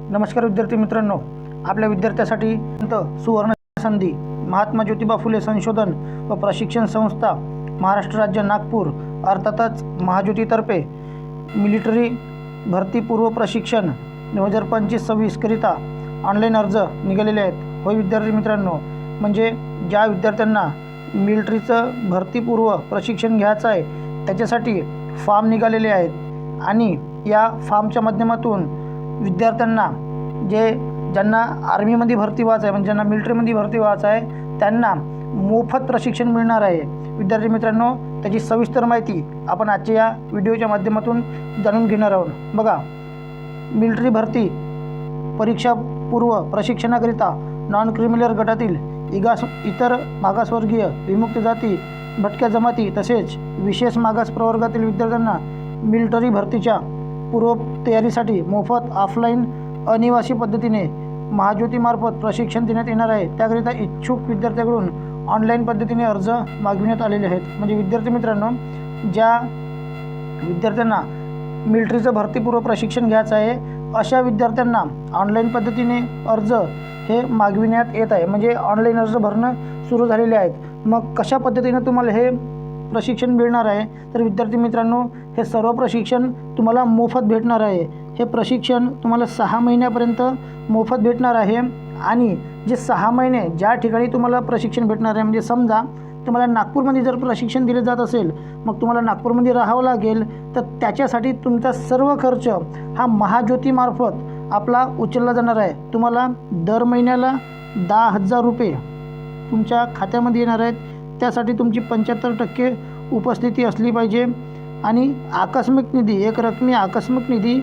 नमस्कार विद्यार्थी मित्रांनो. आपल्या विद्यार्थ्यासाठी सुवर्ण संधी महात्मा ज्योतिबा फुले संशोधन व प्रशिक्षण संस्था महाराष्ट्र राज्य नागपूर अर्थातच महाज्योतीतर्फे मिलिटरी भरतीपूर्व प्रशिक्षण दोन हजार पंचवीस सव्वीसकरिता ऑनलाईन अर्ज निघालेले आहेत. होय विद्यार्थी मित्रांनो म्हणजे ज्या विद्यार्थ्यांना मिलिटरीचं भरतीपूर्व प्रशिक्षण घ्यायचं आहे त्याच्यासाठी फॉर्म निघालेले आहेत. आणि या फॉर्मच्या माध्यमातून विद्यार्थ्यांना जे ज्यांना आर्मीमध्ये भरती व्हायचं आहे म्हणजे ज्यांना मिलिटरीमध्ये भरती व्हायचं आहे त्यांना मोफत प्रशिक्षण मिळणार आहे. विद्यार्थी मित्रांनो त्याची सविस्तर माहिती आपण आजच्या या व्हिडिओच्या माध्यमातून जाणून घेणार आहोत. बघा मिलिटरी भरती परीक्षा पूर्व प्रशिक्षणाकरिता नॉन क्रिमिनल गटातील इगास इतर मागासवर्गीय विमुक्त जाती भटक्या जमाती तसेच विशेष मागास प्रवर्गातील विद्यार्थ्यांना मिलिटरी भरतीच्या पूर्व तयारीसाठी मोफत ऑफलाईन अनिवासी पद्धतीने महाज्योतीमार्फत प्रशिक्षण देण्यात येणार आहे. त्याकरिता इच्छुक विद्यार्थ्याकडून ऑनलाईन पद्धतीने अर्ज मागविण्यात आलेले आहेत. म्हणजे विद्यार्थी मित्रांनो ज्या विद्यार्थ्यांना मिलिटरीचं भरतीपूर्व प्रशिक्षण घ्यायचं आहे अशा विद्यार्थ्यांना ऑनलाईन पद्धतीने अर्ज हे मागविण्यात येत आहे. म्हणजे ऑनलाईन अर्ज भरणं सुरू झालेले आहेत. मग कशा पद्धतीनं तुम्हाला हे प्रशिक्षण मिळणार आहे. तर विद्यार्थी मित्रांनो हे सर्व प्रशिक्षण तुम्हाला मोफत भेटणार आहे. हे प्रशिक्षण तुम्हाला सहा महिन्यापर्यंत मोफत भेटणार आहे. आणि जे सहा महिने ज्या ठिकाणी तुम्हाला प्रशिक्षण भेटणार आहे म्हणजे समजा तुम्हाला नागपूरमध्ये जर प्रशिक्षण दिले जात असेल मग तुम्हाला नागपूरमध्ये राहावं लागेल. तर त्याच्यासाठी तुमचा सर्व खर्च हा महाज्योतीमार्फत आपला उचलला जाणार आहे. तुम्हाला दर महिन्याला दहा हजार रुपये तुमच्या खात्यामध्ये येणार आहेत. त्यासाठी तुमची पंच्याहत्तर टक्के उपस्थिती असली पाहिजे. आणि आकस्मिक निधी एक रकमी आकस्मिक निधी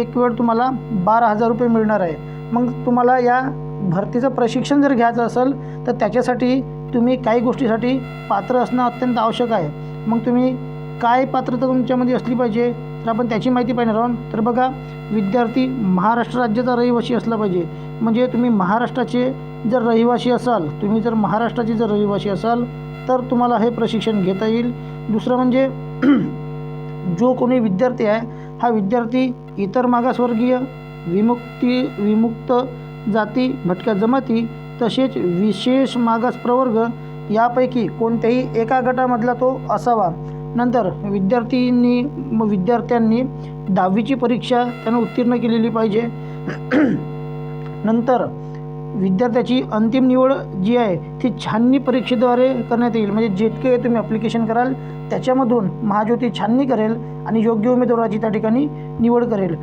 एक वेळ तुम्हाला बारा हजार रुपये मिळणार आहे. मग तुम्हाला या भरतीचं प्रशिक्षण जर घ्यायचं असेल तर त्याच्यासाठी तुम्ही काही गोष्टीसाठी पात्र असणं अत्यंत आवश्यक आहे. मग तुम्ही काय पात्रता तुमच्यामध्ये असली पाहिजे तर आपण त्याची माहिती पाहिणार आहोत. तर बघा विद्यार्थी महाराष्ट्र राज्याचा रहिवासी असला पाहिजे. म्हणजे तुम्ही महाराष्ट्राचे जर रहिवासी असाल तुम्ही जर महाराष्ट्राचे जर रहिवासी असाल तर तुम्हाला हे प्रशिक्षण घेता येईल. दुसरं म्हणजे जो कोणी विद्यार्थी आहे हा विद्यार्थी इतर मागासवर्गीय विमुक्ती विमुक्त जाती भटक्या जमाती तसेच विशेष मागास प्रवर्ग यापैकी कोणत्याही एका गटामधला तो असावा. नंतर विद्यार्थींनी विद्यार्थ्यांनी दहावीची परीक्षा त्यानं उत्तीर्ण केलेली पाहिजे. नंतर विद्यार्थ्याची अंतिम निवड जी आहे ती छाननी परीक्षेद्वारे करण्यात येईल. म्हणजे जितके तुम्ही ॲप्लिकेशन कराल त्याच्यामधून महाज्योती छाननी करेल आणि योग्य उमेदवाराची त्या ठिकाणी निवड करेल.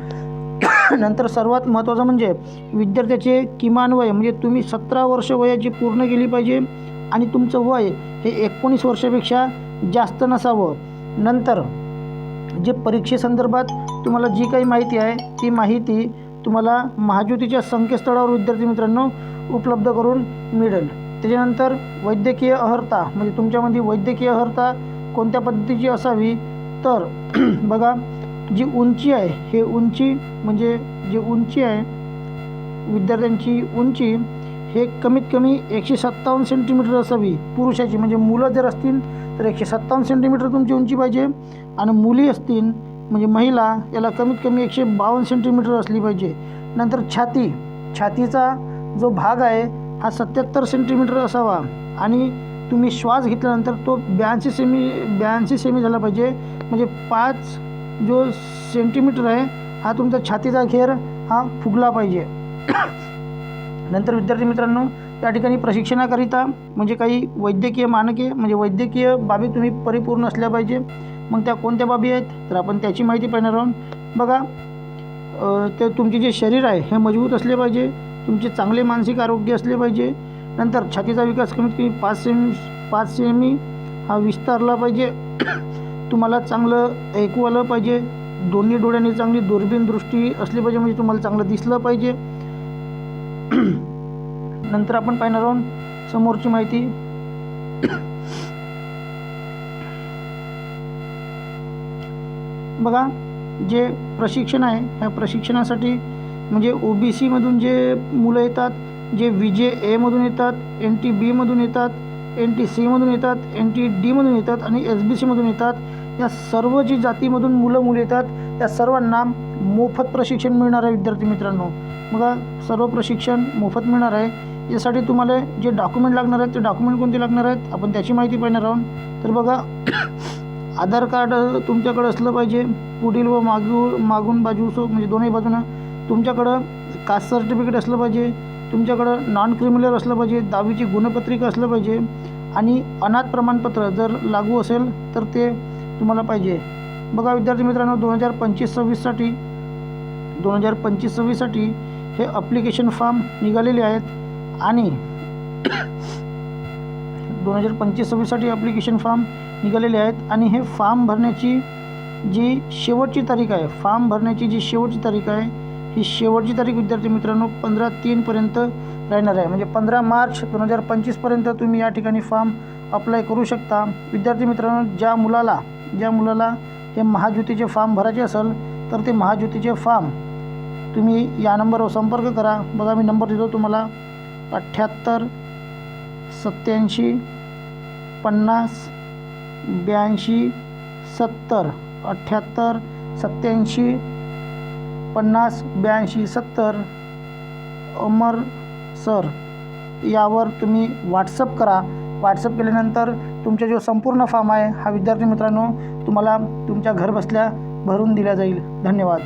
नंतर सर्वात महत्त्वाचं म्हणजे विद्यार्थ्याचे किमान वय म्हणजे तुम्ही सतरा वर्ष वयाची पूर्ण केली पाहिजे आणि तुमचं वय हे एकोणीस वर्षापेक्षा जास्त नसावं. नंतर जे परीक्षेसंदर्भात तुम्हाला जी काही माहिती आहे ती माहिती तुम्हाला महाज्योतीच्या संकेतस्थळावर विद्यार्थी मित्रांनो उपलब्ध करून मिळेल. त्याच्यानंतर वैद्यकीय अहर्ता म्हणजे तुमच्यामध्ये वैद्यकीय अहर्ता कोणत्या पद्धतीची असावी? तर बघा जी उंची आहे हे उंची म्हणजे जी उंची आहे विद्यार्थ्यांची उंची हे कमीत कमी एकशे सत्तावन्न सेंटीमीटर असावी. पुरुषाची म्हणजे मुलं जर असतील तर एकशे सत्तावन्न सेंटीमीटर तुमची उंची पाहिजे. आणि मुली असतील म्हणजे महिला याला कमीत कमी एकशे बावन्न सेंटीमीटर असली पाहिजे. नंतर छाती. छातीचा जो भाग आहे हा सत्याहत्तर सेंटीमीटर असावा. आणि तुम्ही श्वास घेतल्यानंतर तो ब्याऐंशी सेमी ब्याऐंशी सेमी झाला पाहिजे. म्हणजे पाच जो सेंटीमीटर आहे हा तुमचा छातीचा घेर हा फुगला पाहिजे. नंतर विद्यार्थी मित्रांनो त्या ठिकाणी प्रशिक्षणाकरिता म्हणजे काही वैद्यकीय मानके म्हणजे वैद्यकीय बाबी तुम्ही परिपूर्ण असल्या पाहिजे. मग त्या कोणत्या बाबी आहेत? तर आपण त्याची माहिती पाहणार आहोत. बघा तर ते तुमचे जे शरीर आहे हे मजबूत असले पाहिजे तुमचे चांगले मानसिक आरोग्य असले पाहिजे. नंतर छातीचा विकास कमीत कमी पाच सेमी पाच सेमी हा विस्तारला पाहिजे. तुम्हाला चांगलं ऐकू आलं पाहिजे. दोन्ही डोळ्यांनी चांगली दुर्बीण दृष्टी असली पाहिजे म्हणजे तुम्हाला चांगलं दिसलं पाहिजे. नंतर आपण पाहणार आहोत समोरची माहिती. बघा जे प्रशिक्षण आहे ह्या प्रशिक्षणासाठी म्हणजे ओ बी सीमधून जे मुलं येतात जे व्ही जे एमधून येतात एन टी बीमधून येतात एन टी सीमधून येतात एन टी डीमधून येतात आणि एस बी सीमधून येतात या सर्व जी जातीमधून मुलं मुली येतात त्या सर्वांना मोफत प्रशिक्षण मिळणार आहे विद्यार्थी मित्रांनो. बघा सर्व प्रशिक्षण मोफत मिळणार आहे. यासाठी तुम्हाला जे डॉक्युमेंट लागणार आहेत ते डॉक्युमेंट कोणते लागणार आहेत आपण त्याची माहिती पाहणार आहोत. तर बघा आधार कार्ड तुमच्याकडं असलं पाहिजे पुढील व मागू मागून बाजू सो म्हणजे दोन्ही बाजूनं तुमच्याकडं कास्ट सर्टिफिकेट असलं पाहिजे तुमच्याकडं नॉन क्रिमिनल असलं पाहिजे दहावीची गुणपत्रिका असलं पाहिजे आणि अनाथ प्रमाणपत्र जर लागू असेल तर ते तुम्हाला पाहिजे. बघा विद्यार्थी मित्रांनो दोन हजार पंचवीस सव्वीससाठी दोन हजार पंचवीस सव्वीससाठी हे अप्लिकेशन फॉर्म निघालेले आहेत आणि दोन हजार पंचवीस सव्वीससाठी ॲप्लिकेशन फॉर्म निघालेले आहेत. आणि हे फॉर्म भरण्याची जी शेवटची तारीख आहे फॉर्म भरण्याची जी शेवटची तारीख आहे ही शेवटची तारीख विद्यार्थी मित्रांनो पंधरा तीनपर्यंत राहणार आहे. म्हणजे पंधरा मार्च दोन हजार पंचवीसपर्यंत तुम्ही या ठिकाणी फॉर्म अप्लाय करू शकता. विद्यार्थी मित्रांनो ज्या मुलाला ज्या मुलाला हे महाज्योतीचे फॉर्म भरायचे असेल तर ते महाज्योतीचे फॉर्म तुम्ही या नंबरवर संपर्क करा. बघा मी नंबर देतो तुम्हाला. अठ्ठ्याहत्तर सत्याऐंशी पन्नास ब्याऐंशी सत्तर अठ्ठ्याहत्तर सत्याऐंशी पन्नास ब्याऐंशी सत्तर अमर सर यावर तुम्ही व्हॉट्सअप करा. व्हॉट्सअप केल्यानंतर तुमचा जो संपूर्ण फॉर्म आहे हा विद्यार्थी मित्रांनो तुम्हाला तुमच्या घरबसल्या भरून दिला जाईल. धन्यवाद.